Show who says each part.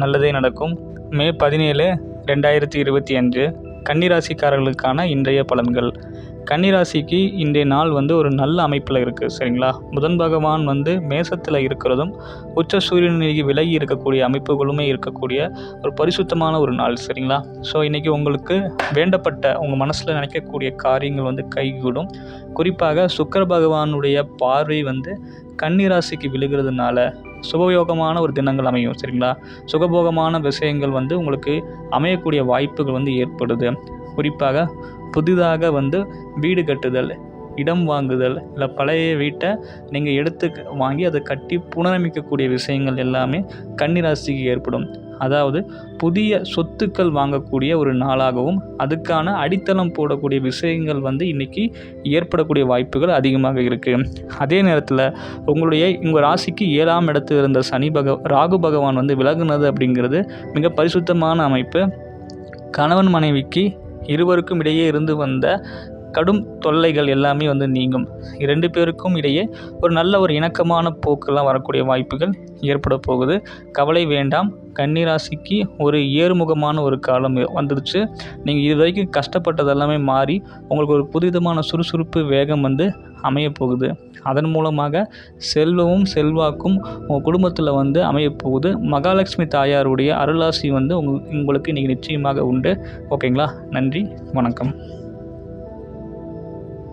Speaker 1: நல்லதே நடக்கும். மே பதினேழு ரெண்டாயிரத்தி இருபத்தி அஞ்சு கன்னிராசிக்காரர்களுக்கான இன்றைய பலன்கள். கன்னிராசிக்கு இன்றைய நாள் வந்து ஒரு நல்ல அமைப்பில் இருக்குது சரிங்களா? புதன் பகவான் வந்து மேசத்தில் இருக்கிறதும் உச்ச சூரியனுக்கு விலகி இருக்கக்கூடிய அமைப்புகளுமே இருக்கக்கூடிய ஒரு பரிசுத்தமான ஒரு நாள் சரிங்களா? ஸோ இன்றைக்கி உங்களுக்கு வேண்டப்பட்ட உங்கள் மனசில் நினைக்கக்கூடிய காரியங்கள் வந்து கைகூடும். குறிப்பாக சுக்கர பகவானுடைய பார்வை வந்து கன்னிராசிக்கு விழுகிறதுனால சுபயோகமான ஒரு தினங்கள் அமையும் சரிங்களா? சுகபோகமான விஷயங்கள் வந்து உங்களுக்கு அமையக்கூடிய வாய்ப்புகள் வந்து ஏற்படுது. குறிப்பாக புதிதாக வந்து வீடு கட்டுதல் இடம் வாங்குதல் இல்லை பழைய வீட்டை நீங்கள் எடுத்து வாங்கி அதை கட்டி புனரமைக்கக்கூடிய விஷயங்கள் எல்லாமே கன்னிராசிக்கு ஏற்படும். அதாவது புதிய சொத்துக்கள் வாங்கக்கூடிய ஒரு நாளாகவும் அதுக்கான அடித்தளம் போடக்கூடிய விஷயங்கள் வந்து இன்றைக்கி ஏற்படக்கூடிய வாய்ப்புகள் அதிகமாக இருக்குது அதே நேரத்தில் உங்களுடைய உங்கள் ராசிக்கு ஏழாம் இடத்தில் இருந்த சனி பக ராகு பகவான் வந்து விலகுனது அப்படிங்கிறது மிக பரிசுத்தமான அமைப்பு. கணவன் மனைவிக்கு இருவருக்கும் இடையே இருந்து வந்த கடும் தொல்லைகள் எல்லாமே வந்து நீங்கும். இரண்டு பேருக்கும் இடையே ஒரு நல்ல ஒரு இணக்கமான போக்கெல்லாம் வரக்கூடிய வாய்ப்புகள் ஏற்பட போகுது. கவலை வேண்டாம். கன்னிராசிக்கு ஒரு ஏறுமுகமான ஒரு காலம் வந்துடுச்சு. நீங்கள் இது வரைக்கும் கஷ்டப்பட்டது எல்லாமே மாறி உங்களுக்கு ஒரு புதுவிதமான சுறுசுறுப்பு வேகம் வந்து அமைய போகுது. அதன் மூலமாக செல்வமும் செல்வாக்கும் உங்கள் குடும்பத்தில் வந்து அமையப்போகுது மகாலட்சுமி தாயாருடைய அருளாசி வந்து உங்களுக்கு இன்றைக்கி நிச்சயமாக உண்டு. ஓகேங்களா? நன்றி. வணக்கம்.